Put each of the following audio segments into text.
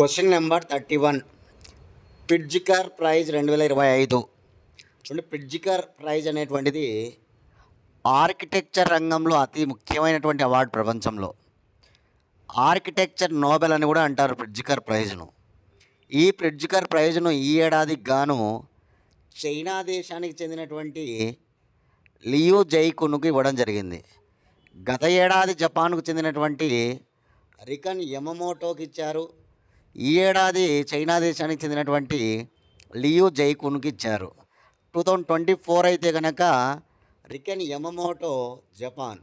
Question number thirty one. Pritzker prize రెండు వేల ఇరవై ఐదు. చూడండి పిడ్జికార్ ప్రైజ్ అనేటువంటిది ఆర్కిటెక్చర్ రంగంలో అతి ముఖ్యమైనటువంటి అవార్డు ప్రపంచంలో. ఆర్కిటెక్చర్ నోబెల్ అని కూడా అంటారు ప్రిడ్జికర్ ప్రైజ్ను. ఈ ప్రిడ్జికర్ ప్రైజ్ను ఈ ఏడాదికి గాను చైనా దేశానికి చెందినటువంటి లియో జైకున్కు ఇవ్వడం జరిగింది. గత ఏడాది జపాన్కు చెందినటువంటి రికన్ యమమోటోకి ఇచ్చారు. ఈ ఏడాది చైనా దేశానికి చెందినటువంటి లియూ జైకున్కి ఇచ్చారు. టూ థౌజండ్ ట్వంటీ ఫోర్ అయితే కనుక Riken Yamamoto Japan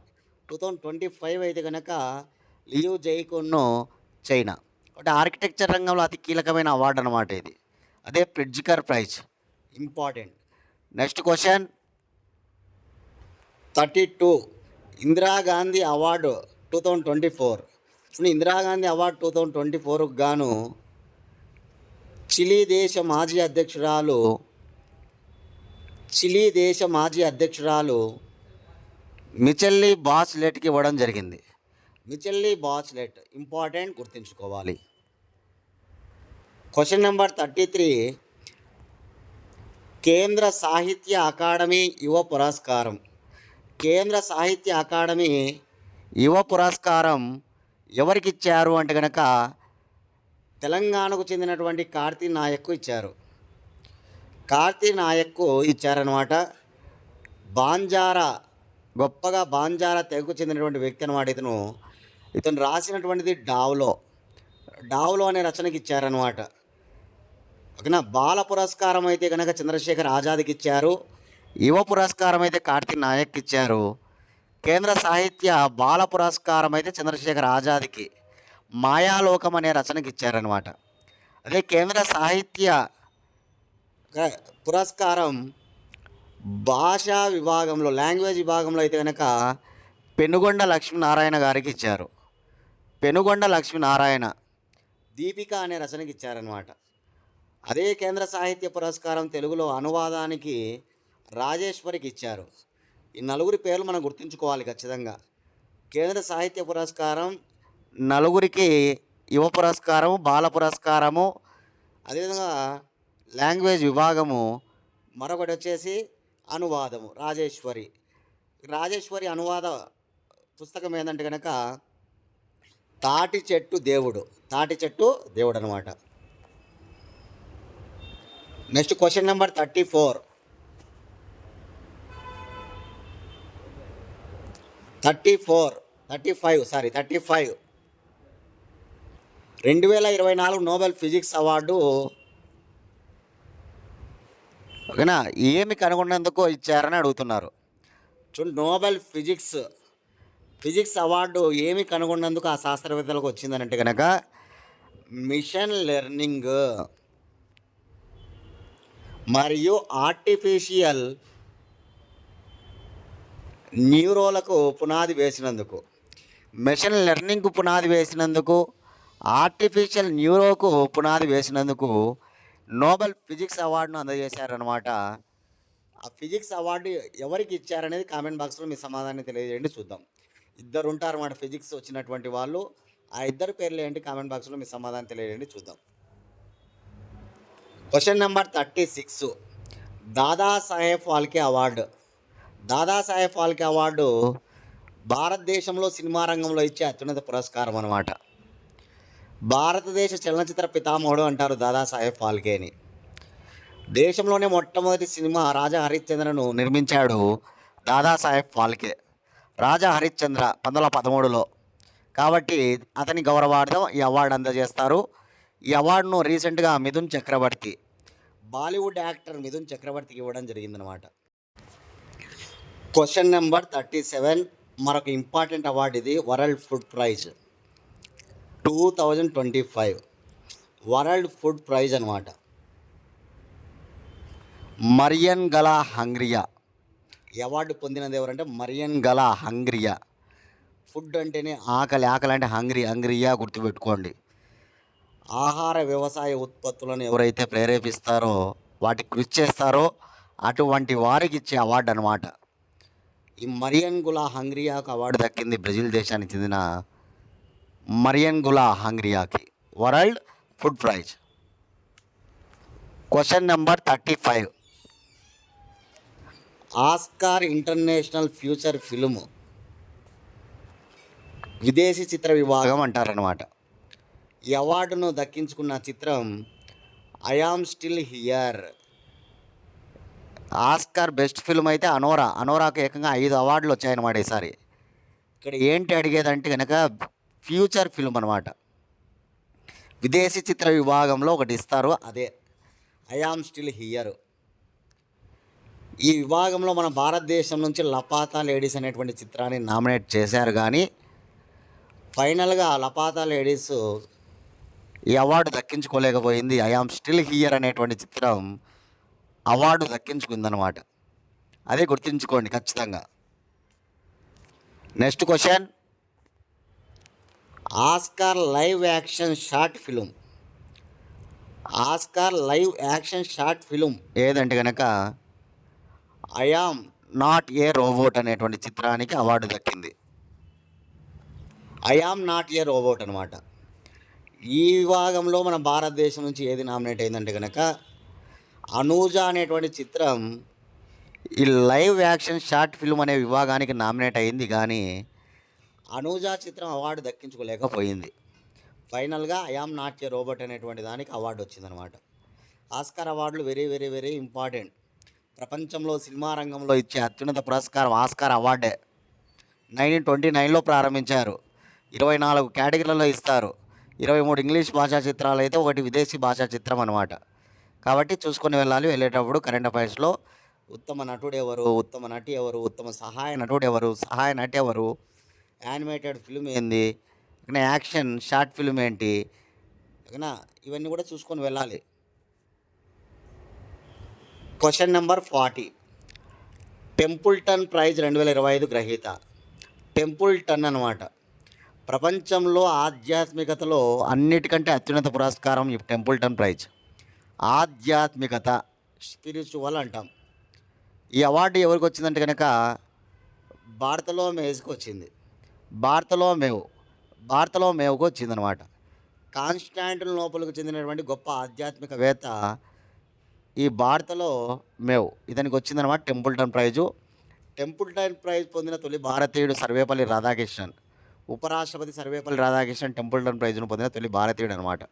two thousand twenty five అయితే కనుక లియూ జైకున్ను చైనా. అంటే ఆర్కిటెక్చర్ రంగంలో అతి కీలకమైన అవార్డు అనమాట ఇది. అదే Pritzker prize. Important. Next question. Thirty two. Indira Gandhi award two thousand twenty four. Indira Gandhi award two thousand twenty ఫోర్కి గాను చిలీ దేశ మాజీ అధ్యక్షురాలు చిలీ దేశ మాజీ అధ్యక్షురాలు మిచెల్లీ బాస్లెట్కి ఇవ్వడం జరిగింది. మిచెల్లీ బాస్లెట్ ఇంపార్టెంట్ గుర్తుంచుకోవాలి. Question number thirty three. Kendra Sahitya Akademi యువ పురస్కారం. కేంద్ర సాహిత్య అకాడమీ యువ పురస్కారం ఎవరికి ఇచ్చారు అంటే కనుక తెలంగాణకు చెందినటువంటి కార్తీ నాయక్కు ఇచ్చారు. కార్తీ నాయక్కు ఇచ్చారనమాట బాంజారా గొప్పగా బాంజారా తెగకు చెందినటువంటి వ్యక్తి అనమాట ఇతను. ఇతను రాసినటువంటిది డావ్లో. డావ్లో అనే రచనకి ఇచ్చారనమాట ఓకేనా బాల పురస్కారం అయితే కనుక చంద్రశేఖర్ ఆజాద్కి ఇచ్చారు. యువ పురస్కారం అయితే కార్తీ నాయక్కి ఇచ్చారు. కేంద్ర సాహిత్య బాల పురస్కారం అయితే చంద్రశేఖర్ ఆజాద్కి మాయాలోకం అనే రచనకి ఇచ్చారనమాట అదే కేంద్ర సాహిత్య పురస్కారం భాషా విభాగంలో లాంగ్వేజ్ విభాగంలో అయితే కనుక పెనుగొండ లక్ష్మీనారాయణ గారికి ఇచ్చారు. పెనుగొండ లక్ష్మీనారాయణ దీపిక అనే రచనకి ఇచ్చారనమాట అదే కేంద్ర సాహిత్య పురస్కారం తెలుగులో అనువాదానికి రాజేశ్వరికి ఇచ్చారు. ఈ నలుగురి పేర్లు మనం గుర్తుంచుకోవాలి ఖచ్చితంగా. కేంద్ర సాహిత్య పురస్కారం నలుగురికి యువ పురస్కారము బాల పురస్కారము అదేవిధంగా లాంగ్వేజ్ విభాగము మరొకటి వచ్చేసి అనువాదము రాజేశ్వరి. రాజేశ్వరి అనువాద పుస్తకం ఏంటంటే కనుక తాటి చెట్టు దేవుడు తాటి చెట్టు దేవుడు అనమాట next question number thirty four. Thirty four thirty five sorry thirty five. రెండు వేల ఇరవై నాలుగు నోబెల్ ఫిజిక్స్ అవార్డు ఓకేనా? ఏమి కనుగొన్నందుకు ఇచ్చారని అడుగుతున్నారు. చూడండి నోబెల్ ఫిజిక్స్ ఫిజిక్స్ అవార్డు ఏమి కనుగొన్నందుకు ఆ శాస్త్రవేత్తలకు వచ్చిందనంటే కనుక మిషన్ లెర్నింగ్ మరియు ఆర్టిఫిషియల్ న్యూరోలకు పునాది వేసినందుకు మెషిన్ లెర్నింగ్కు పునాది వేసినందుకు ఆర్టిఫిషియల్ న్యూరోకు పునాది వేసినందుకు నోబెల్ ఫిజిక్స్ అవార్డును అందజేశారనమాట ఆ ఫిజిక్స్ అవార్డు ఎవరికి ఇచ్చారనేది కామెంట్ బాక్స్లో మీ సమాధానం తెలియజేయండి చూద్దాం. ఇద్దరు ఉంటారు అన్నమాట ఫిజిక్స్ వచ్చినటువంటి వాళ్ళు. ఆ ఇద్దరు పేర్లు ఏంటి కామెంట్ బాక్స్లో మీ సమాధానం తెలియజేయండి చూద్దాం. Question number thirty six. Dadasaheb Phalke award. Dadasaheb Phalke award భారతదేశంలో సినిమా రంగంలో ఇచ్చే అత్యున్నత పురస్కారం అనమాట భారతదేశ చలనచిత్ర పితామహుడు అంటారు దాదాసాహెబ్ ఫాల్కేని. దేశంలోనే మొట్టమొదటి సినిమా రాజా హరిశ్చంద్రను నిర్మించాడు దాదాసాహెబ్ ఫాల్కే. రాజా హరిశ్చంద్ర పంతొమ్మిది వందల పదమూడులో. కాబట్టి అతని గౌరవార్థం ఈ అవార్డు అందజేస్తారు. ఈ అవార్డును రీసెంట్గా మిథున్ చక్రవర్తి బాలీవుడ్ యాక్టర్ మిథున్ చక్రవర్తికి ఇవ్వడం జరిగిందనమాట క్వశ్చన్ నెంబర్ థర్టీ సెవెన్ మరొక ఇంపార్టెంట్ అవార్డు ఇది world food prize two thousand twenty five world food prize అనమాట మరియన్ గలా హంగ్రియా అవార్డు పొందినది ఎవరంటే మరియన్ గలా హంగ్రియా ఫుడ్ అంటేనే ఆకలి ఆకలి అంటే హంగ్రీ హంగ్రియా గుర్తుపెట్టుకోండి. ఆహార వ్యవసాయ ఉత్పత్తులను ఎవరైతే ప్రేరేపిస్తారో వాటికి కృషి చేస్తారో అటువంటి వారికి ఇచ్చే అవార్డు అనమాట ఈ మరియన్ గులా హంగ్రియాకు అవార్డు దక్కింది బ్రెజిల్ దేశానికి చెందిన Mariangela హంగ్రియాకి. World food prize. Question number thirty five. Oscar international feature film. విదేశీ చిత్ర విభాగం అంటారనమాట ఈ అవార్డును దక్కించుకున్న చిత్రం I am still here. Oscar best film అయితే అనోరా. అనోరాకు ఏకంగా ఐదు అవార్డులు వచ్చాయన్నమాట ఈసారి. ఇక్కడ ఏంటి అడిగేదంటే కనుక ఫ్యూచర్ ఫిల్మ్ అనమాట విదేశీ చిత్ర విభాగంలో ఒకటి ఇస్తారు. అదే ఐఆమ్ స్టిల్ హియర్. ఈ విభాగంలో మన భారతదేశం నుంచి లపాతా లేడీస్ అనేటువంటి చిత్రాన్ని నామినేట్ చేశారు. కానీ ఫైనల్గా లపాతా లేడీస్ ఈ అవార్డు దక్కించుకోలేకపోయింది. ఐఆమ్ స్టిల్ హియర్ అనేటువంటి చిత్రం అవార్డు దక్కించుకుందనమాట అదే గుర్తుంచుకోండి ఖచ్చితంగా. Next question Oscar live action short film Oscar live action short film ఏదంటే కనుక ఐఆమ్ నాట్ ఏ రోబోట్ అనేటువంటి చిత్రానికి అవార్డు దక్కింది. ఐఆమ్ నాట్ ఏ రోబోట్ అనమాట ఈ విభాగంలో మన భారతదేశం నుంచి ఏది నామినేట్ అయిందంటే కనుక అనూజ అనేటువంటి చిత్రం ఈ లైవ్ యాక్షన్ షార్ట్ ఫిల్మ్ అనే విభాగానికి నామినేట్ అయింది కానీ అనూజ చిత్రం అవార్డు దక్కించుకోలేకపోయింది. ఫైనల్గా ఐఆమ్ నాట్ ఏ రోబోట్ అనేటువంటి దానికి అవార్డు వచ్చిందనమాట. ఆస్కార్ అవార్డులు వెరీ వెరీ వెరీ ఇంపార్టెంట్. ప్రపంచంలో సినిమా రంగంలో ఇచ్చే అత్యున్నత పురస్కారం ఆస్కార్ అవార్డే. నైన్టీన్ ట్వంటీ నైన్లో ప్రారంభించారు. ఇరవై నాలుగు కేటగిరీలలో ఇస్తారు. ఇరవై మూడు ఇంగ్లీష్ భాషా చిత్రాలు అయితే ఒకటి విదేశీ భాషా చిత్రం అనమాట కాబట్టి చూసుకొని వెళ్ళాలి. వెళ్ళేటప్పుడు కరెంట్ అఫైర్స్లో ఉత్తమ నటుడు ఎవరు? ఉత్తమ నటి ఎవరు? ఉత్తమ సహాయ నటుడు ఎవరు? సహాయ నటి ఎవరు? యానిమేటెడ్ ఫిల్మ్ ఏంది? ఇక యాక్షన్ షార్ట్ ఫిల్మ్ ఏంటి? ఇక ఇవన్నీ కూడా చూసుకొని వెళ్ళాలి. Question number forty Templeton prize రెండు వేల ఇరవై ఐదు గ్రహీత. టెంపుల్టన్ అనమాట ప్రపంచంలో ఆధ్యాత్మికతలో అన్నిటికంటే అత్యున్నత పురస్కారం ఈ టెంపుల్టన్ ప్రైజ్ ఆధ్యాత్మికత స్పిరిచువల్ అంటాం ఈ అవార్డు ఎవరికి వచ్చిందంటే కనుక భారతలో మేజ్కి వచ్చింది. భారతలో మేవు భారతలో మేవుకు వచ్చిందనమాట. కాన్స్టాంటిన్ లోపలికి చెందినటువంటి గొప్ప ఆధ్యాత్మికవేత్త ఈ భారతలో మేవ్ ఇతనికి వచ్చిందనమాట టెంపుల్టన్ ప్రైజు. టెంపుల్టన్ ప్రైజ్ పొందిన తొలి భారతీయుడు సర్వేపల్లి రాధాకృష్ణన్. ఉపరాష్ట్రపతి సర్వేపల్లి రాధాకృష్ణన్ టెంపుల్టన్ ప్రైజ్ను పొందిన తొలి భారతీయుడు అనమాట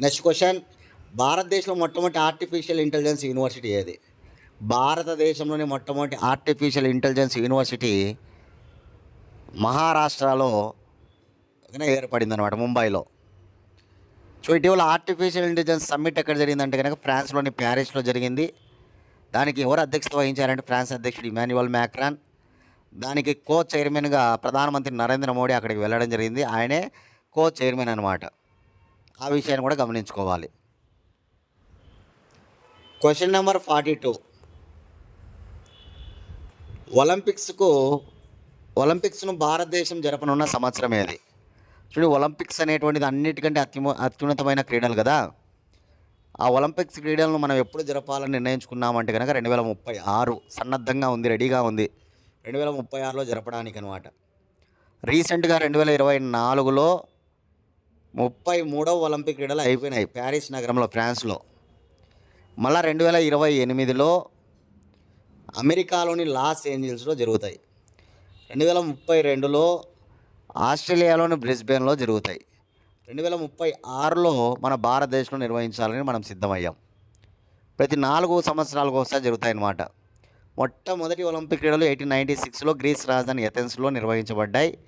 నెక్స్ట్ క్వశ్చన్. భారతదేశంలో మొట్టమొదటి ఆర్టిఫిషియల్ ఇంటెలిజెన్స్ యూనివర్సిటీ ఏది? భారతదేశంలోని మొట్టమొదటి ఆర్టిఫిషియల్ ఇంటెలిజెన్స్ యూనివర్సిటీ మహారాష్ట్రలో ఏర్పడింది అనమాట ముంబైలో. సో ఇటీవల ఆర్టిఫిషియల్ ఇంటెలిజెన్స్ సమ్మిట్ ఎక్కడ జరిగిందంటే కనుక ఫ్రాన్స్లోని ప్యారిస్లో జరిగింది. దానికి ఎవరు అధ్యక్షత వహించారంటే ఫ్రాన్స్ అధ్యక్షుడు ఇమాన్యువల్ మ్యాక్రాన్. దానికి కో చైర్మన్గా ప్రధానమంత్రి నరేంద్ర మోడీ అక్కడికి వెళ్ళడం జరిగింది. ఆయనే కో చైర్మన్ అనమాట ఆ విషయాన్ని కూడా గమనించుకోవాలి. క్వశ్చన్ నెంబర్ ఫార్టీ టూ ఒలింపిక్స్కు ఒలింపిక్స్ను భారతదేశం జరపనున్న సంవత్సరం ఏది? చూడండి ఒలింపిక్స్ అనేటువంటిది అన్నిటికంటే అత్యుమ అత్యున్నతమైన క్రీడలు కదా? ఆ ఒలింపిక్స్ క్రీడలను మనం ఎప్పుడు జరపాలని నిర్ణయించుకున్నామంటే కనుక రెండు వేల ముప్పై ఆరు సన్నద్ధంగా ఉంది రెడీగా ఉంది. రెండు వేల ముప్పై ఆరులో జరపడానికి అనమాట రీసెంట్గా రెండు వేల ఇరవై నాలుగులో ముప్పై మూడవ ఒలింపిక్ క్రీడలు అయిపోయినాయి ప్యారిస్ నగరంలో ఫ్రాన్స్లో. మళ్ళా రెండు వేల ఇరవై ఎనిమిదిలో అమెరికాలోని లాస్ ఏంజల్స్లో జరుగుతాయి. రెండు వేల ముప్పై రెండులో ఆస్ట్రేలియాలోని బ్రిస్బెన్లో జరుగుతాయి. రెండు వేల ముప్పై ఆరులో మన భారతదేశంలో నిర్వహించాలని మనం సిద్ధమయ్యాం. ప్రతి నాలుగు సంవత్సరాలకు ఒకసారి జరుగుతాయన్నమాట. మొట్టమొదటి ఒలింపిక్ క్రీడలు ఎయిటీన్ నైంటీ సిక్స్లో గ్రీస్ రాజధాని ఎథెన్స్లో నిర్వహించబడ్డాయి.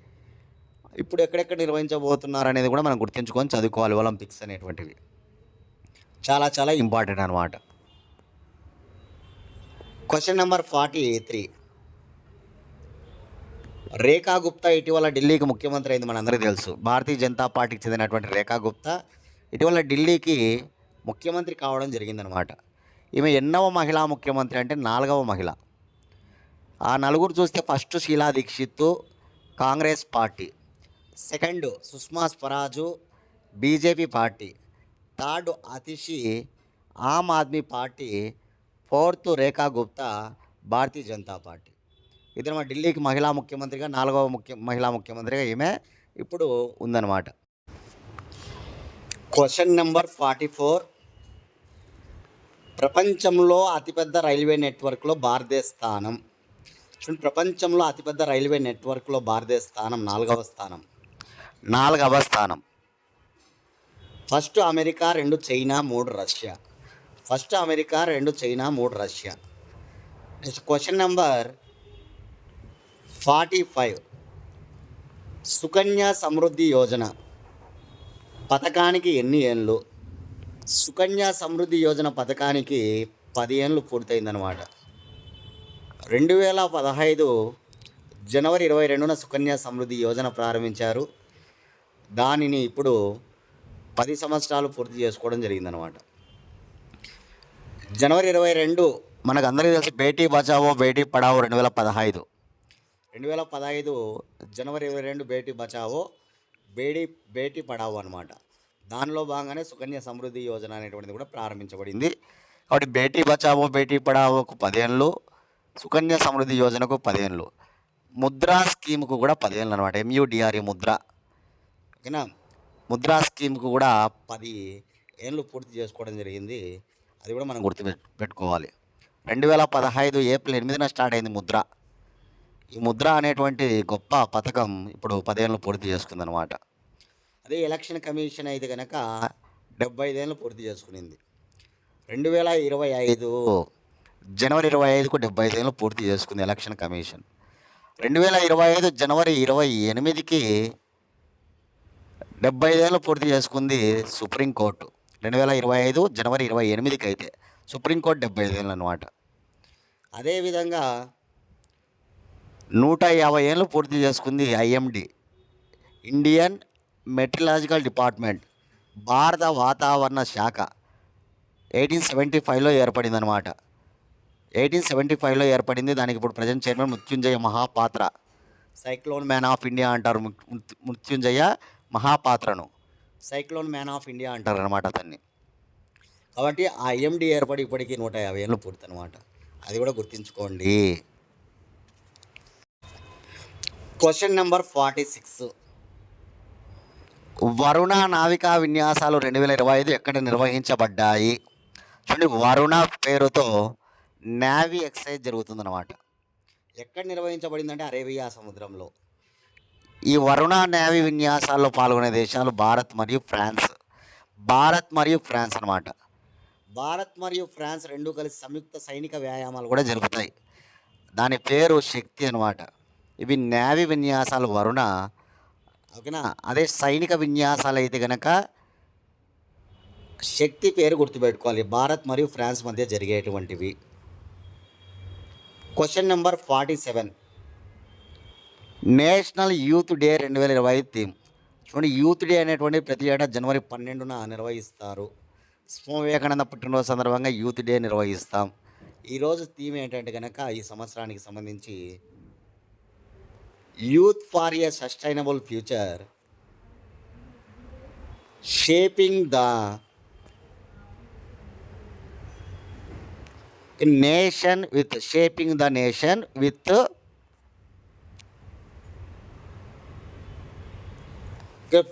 ఇప్పుడు ఎక్కడెక్కడ నిర్వహించబోతున్నారు అనేది కూడా మనం గుర్తుంచుకొని చదువుకోవాలి. ఒలింపిక్స్ అనేటువంటివి. చాలా చాలా ఇంపార్టెంట్ అనమాట question number forty three Rekha Gupta ఇటీవల ఢిల్లీకి ముఖ్యమంత్రి అయింది మనందరికీ తెలుసు. భారతీయ జనతా పార్టీకి చెందినటువంటి రేఖా గుప్తా ఇటీవల ఢిల్లీకి ముఖ్యమంత్రి కావడం జరిగిందనమాట ఈమె ఎన్నవ మహిళా ముఖ్యమంత్రి అంటే నాలుగవ మహిళ. ఆ నలుగురు చూస్తే first Sheila Dikshit Congress party. Second Sushma Swaraj BJP party. Third Atishi Aam Aadmi party. Fourth Rekha Gupta Bharatiya Janata party. ఇతను మా ఢిల్లీకి మహిళా ముఖ్యమంత్రిగా నాలుగవ ముఖ్య మహిళా ముఖ్యమంత్రిగా ఈమె ఇప్పుడు ఉందన్నమాట. క్వశ్చన్ నెంబర్ ఫార్టీ ఫోర్ ప్రపంచంలో అతిపెద్ద రైల్వే నెట్వర్క్లో భారతదేశ స్థానం. చూడండి ప్రపంచంలో అతిపెద్ద రైల్వే నెట్వర్క్లో భారతదేశ స్థానం నాలుగవ స్థానం. నాలుగవ స్థానం. ఫస్ట్ అమెరికా రెండు చైనా మూడు రష్యా. ఫస్ట్ అమెరికా రెండు చైనా మూడు Russia. Next question number forty five. Sukanya Samriddhi Yojana. పథకానికి ఎన్ని ఏళ్ళు సుకన్య సమృద్ధి యోజన పథకానికి పది ఏళ్ళు పూర్తయిందనమాట రెండు వేల పదహైదు జనవరి ఇరవై రెండున సుకన్య సమృద్ధి యోజన ప్రారంభించారు. దానిని ఇప్పుడు పది సంవత్సరాలు పూర్తి చేసుకోవడం జరిగిందనమాట జనవరి ఇరవై రెండు మనకు అందరికీ తెలిసి బేటీ బచావో బేటీ పడావో రెండు వేల పదహైదు. రెండు వేల పదహైదు జనవరి ఇరవై రెండు బేటీ బచావో బేటీ బేటీ పడావో అనమాట దానిలో భాగంగానే సుకన్య సమృద్ధి యోజన అనేటువంటిది కూడా ప్రారంభించబడింది. కాబట్టి బేటీ బచావో బేటీ పడావోకు పదేళ్ళు సుకన్య సమృద్ధి యోజనకు పదేళ్ళు ముద్రా స్కీమ్కు కూడా పదేళ్ళు అనమాట ఎంయూడిఆర్ఏ ముద్ర. ఓకేనా? ముద్రా స్కీమ్కు కూడా పది ఏళ్ళు పూర్తి చేసుకోవడం జరిగింది. అది కూడా మనం గుర్తు పెట్టుకోవాలి. రెండు వేల పదహైదు ఏప్రిల్ ఎనిమిదిన స్టార్ట్ అయింది ముద్ర. ఈ ముద్ర అనేటువంటి గొప్ప పథకం ఇప్పుడు పదేళ్ళు పూర్తి చేసుకుందనమాట అదే ఎలక్షన్ కమిషన్ అయితే కనుక డెబ్బై ఐదేళ్ళు పూర్తి చేసుకునింది. రెండు వేల ఇరవై ఐదు జనవరి ఇరవై ఐదుకు డెబ్బై ఐదేళ్ళు పూర్తి చేసుకుంది ఎలక్షన్ కమిషన్. రెండు వేల ఇరవై ఐదు జనవరి ఇరవై ఎనిమిదికి డెబ్బై ఐదేళ్ళు పూర్తి చేసుకుంది సుప్రీంకోర్టు రెండు వేల ఇరవై ఐదు జనవరి ఇరవై ఎనిమిదికి అయితే సుప్రీంకోర్టు డెబ్బై ఐదేళ్ళు అనమాట అదేవిధంగా నూట యాభై ఏళ్ళు పూర్తి చేసుకుంది ఐఎండి ఇండియన్ మెట్రలాజికల్ డిపార్ట్మెంట్ భారత వాతావరణ శాఖ. ఎయిటీన్ సెవెంటీ ఫైవ్లో ఏర్పడింది అనమాట ఎయిటీన్ సెవెంటీ ఫైవ్లో ఏర్పడింది దానికి ఇప్పుడు present chairman Mrutyunjay Mohapatra. Cyclone man of India అంటారు మృత్యుంజయ. మహాపాత్రను. సైక్లోన్ మ్యాన్ ఆఫ్ ఇండియా అంటారు అనమాట అతన్ని. కాబట్టి ఆ ఐఎండి ఏర్పడి ఇప్పటికీ నూట యాభై ఏళ్ళు పూర్తి అనమాట అది కూడా గుర్తుంచుకోండి. Question number forty six Varuna నావికా విన్యాసాలు రెండు వేల ఇరవై ఐదు ఎక్కడ నిర్వహించబడ్డాయి? చూడండి వరుణ పేరుతో నావీ ఎక్సైజ్ జరుగుతుందన్నమాట. ఎక్కడ నిర్వహించబడిందంటే అరేబియా సముద్రంలో. ఈ వరుణ నేవీ విన్యాసాల్లో పాల్గొనే దేశాలు భారత్ మరియు ఫ్రాన్స్. భారత్ మరియు ఫ్రాన్స్ అనమాట భారత్ మరియు ఫ్రాన్స్ రెండు కలిసి సంయుక్త సైనిక వ్యాయామాలు కూడా జరుపుతాయి. దాని పేరు శక్తి అన్నమాట. ఇవి నేవీ విన్యాసాలు వరుణ ఓకేనా అదే సైనిక విన్యాసాలు అయితే కనుక శక్తి పేరు గుర్తుపెట్టుకోవాలి. భారత్ మరియు ఫ్రాన్స్ మధ్య జరిగేటువంటివి. Question number forty seven national youth day రెండు వేల ఇరవై థీమ్. చూడండి యూత్ డే అనేటువంటి ప్రతి ఏటా జనవరి పన్నెండున నిర్వహిస్తారు. స్వామి వివేకానంద పుట్టినరోజు సందర్భంగా యూత్ డే నిర్వహిస్తాం. ఈరోజు థీమ్ ఏంటంటే కనుక ఈ సంవత్సరానికి సంబంధించి youth for a sustainable future. Shaping the nation with shaping the nation with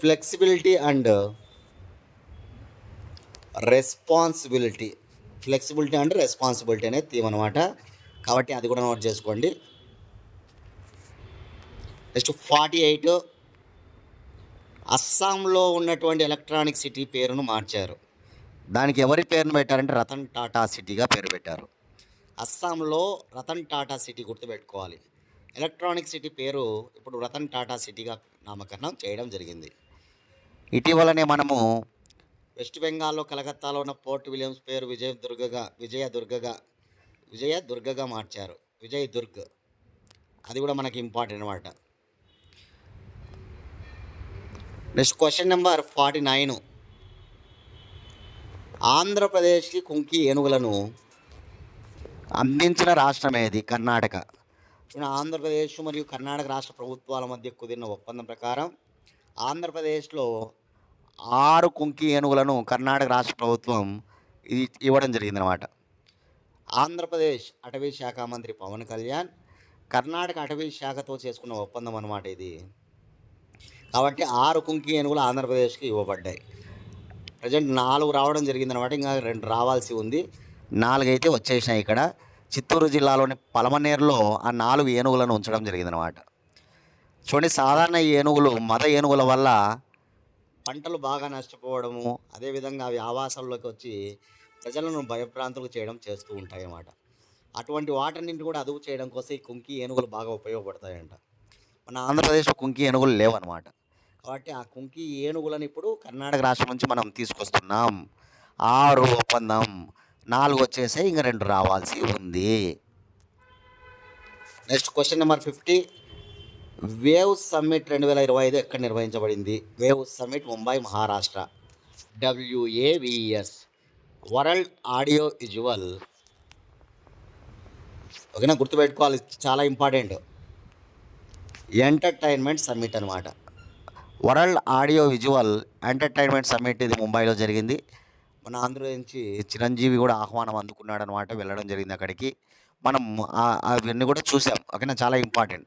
flexibility and responsibility flexibility and responsibility అనేది థీమ్ అనమాట కాబట్టి అది కూడా నోట్ చేసుకోండి. నెక్స్ట్ ఫార్టీ ఎయిట్ అస్సాంలో ఉన్నటువంటి ఎలక్ట్రానిక్ సిటీ పేరును మార్చారు. దానికి ఎవరి పేరును పెట్టారంటే రతన్ టాటా సిటీగా పేరు పెట్టారు. అస్సాంలో రతన్ టాటా సిటీ గుర్తుపెట్టుకోవాలి. ఎలక్ట్రానిక్ సిటీ పేరు ఇప్పుడు రతన్ టాటా సిటీగా నామకరణం చేయడం జరిగింది. ఇటీవలనే మనము వెస్ట్ బెంగాల్లో కలకత్తాలో ఉన్న పోర్ట్ విలియమ్స్ పేరు విజయ దుర్గగా విజయ దుర్గగా విజయ దుర్గగా మార్చారు. విజయ్ దుర్గ్. అది కూడా మనకి ఇంపార్టెంట్ అనమాట next question number forty nine. ఆంధ్రప్రదేశ్కి కుంకి ఏనుగులను అందించిన రాష్ట్రం ఏది? కర్ణాటక. ఆంధ్రప్రదేశ్ మరియు కర్ణాటక రాష్ట్ర ప్రభుత్వాల మధ్య కుదిరిన ఒప్పందం ప్రకారం ఆంధ్రప్రదేశ్లో ఆరు కుంకి ఏనుగులను కర్ణాటక రాష్ట్ర ప్రభుత్వం ఇవ్వడం జరిగిందనమాట ఆంధ్రప్రదేశ్ అటవీ శాఖ మంత్రి పవన్ కళ్యాణ్ కర్ణాటక అటవీ శాఖతో చేసుకున్న ఒప్పందం అనమాట ఇది. కాబట్టి ఆరు కుంకి ఏనుగులు ఆంధ్రప్రదేశ్కి ఇవ్వబడ్డాయి. ప్రజెంట్ నాలుగు రావడం జరిగింది అనమాట ఇంకా రెండు రావాల్సి ఉంది. నాలుగైతే వచ్చేసినాయి ఇక్కడ. చిత్తూరు జిల్లాలోని పలమనేరులో ఆ నాలుగు ఏనుగులను ఉంచడం జరిగిందనమాట చూడండి సాధారణ ఏనుగులు మద ఏనుగుల వల్ల పంటలు బాగా నష్టపోవడము అదేవిధంగా అవి ఆవాసాల్లోకి వచ్చి ప్రజలను భయప్రాంతులు చేయడం చేస్తూ ఉంటాయన్నమాట. అటువంటి వాటన్నింటి కూడా అదుపు చేయడం కోసం ఈ కుంకి ఏనుగులు బాగా ఉపయోగపడతాయంట. మన ఆంధ్రప్రదేశ్లో కుంకి ఏనుగులు లేవన్నమాట. కాబట్టి ఆ కుంకి ఏనుగులను ఇప్పుడు కర్ణాటక రాష్ట్రం నుంచి మనం తీసుకొస్తున్నాం. ఆరు ఒప్పందం. నాలుగు వచ్చేసాయి ఇంక రెండు రావాల్సి ఉంది. Next question number fifty. Wave summit రెండు వేల ఇరవై ఐదు ఎక్కడ నిర్వహించబడింది? Wave summit Mumbai Maharashtra. WAVS world audio visual. ఓకేనా గుర్తుపెట్టుకోవాలి చాలా ఇంపార్టెంట్. ఎంటర్టైన్మెంట్ సమ్మిట్ అనమాట world audio visual entertainment summit ఇది ముంబైలో జరిగింది. మన ఆంధ్ర నుంచి చిరంజీవి కూడా ఆహ్వానం అందుకున్నాడు అనమాట వెళ్ళడం జరిగింది అక్కడికి. మనం అవన్నీ కూడా చూసాం. ఓకేనా? చాలా ఇంపార్టెంట్.